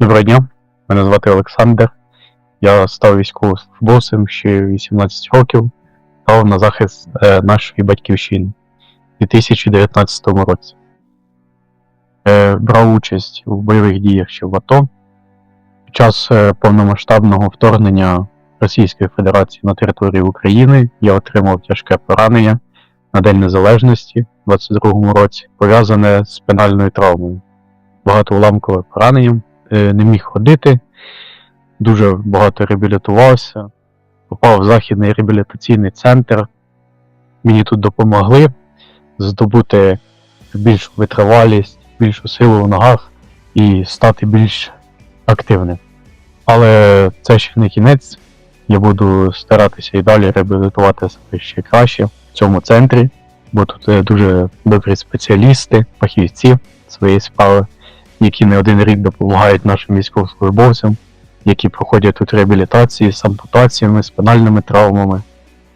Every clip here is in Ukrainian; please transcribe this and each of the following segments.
Доброго дня, мене звати Олександр. Я став військовослужбовцем ще 18 років, став на захист е, нашої батьківщини у 2019 році. Е, брав участь у бойових діях ще в АТО. Під час е, повномасштабного вторгнення Російської Федерації на територію України я отримав тяжке поранення на День Незалежності у 2022 році, пов'язане з пенальною травмою. Багатоуламкове поранення, е, не міг ходити, дуже багато реабілітувався, попав в західний реабілітаційний центр. Мені тут допомогли здобути більшу витривалість, більшу силу в ногах і стати більш активним. Але це ще не кінець. Я буду старатися і далі реабілітувати себе ще краще в цьому центрі, бо тут е, дуже добрі спеціалісти, фахівці своєї справи, які не один рік допомагають нашим військовослужбовцям, які проходять тут реабілітації з ампутаціями, спинальними травмами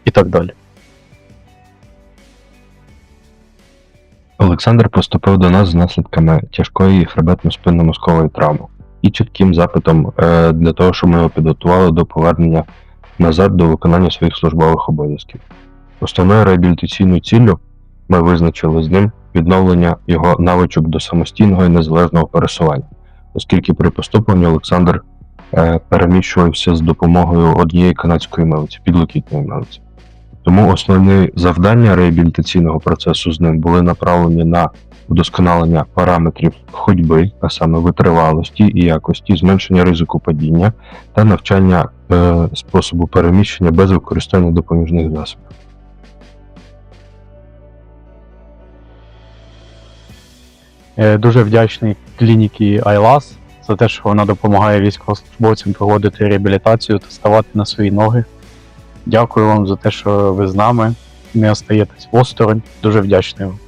і так далі. Олександр поступив до нас з наслідками тяжкої хребетно-спинно-мозкової травми і чітким запитом е, для того, щоб ми його підготували до повернення назад до виконання своїх службових обов'язків. Основною реабілітаційною ціллю ми визначили з ним відновлення його навичок до самостійного і незалежного пересування, оскільки при поступленні Олександр е, переміщувався з допомогою однієї канадської милиці, підлокітної милиці. Тому основні завдання реабілітаційного процесу з ним були направлені на вдосконалення параметрів ходьби, а саме витривалості і якості, зменшення ризику падіння та навчання е, способу переміщення без використання допоміжних засобів. Дуже вдячний клініці ILAS за те, що вона допомагає військовослужбовцям проводити реабілітацію та ставати на свої ноги. Дякую вам за те, що ви з нами, не остаєтесь осторонь. Дуже вдячний вам.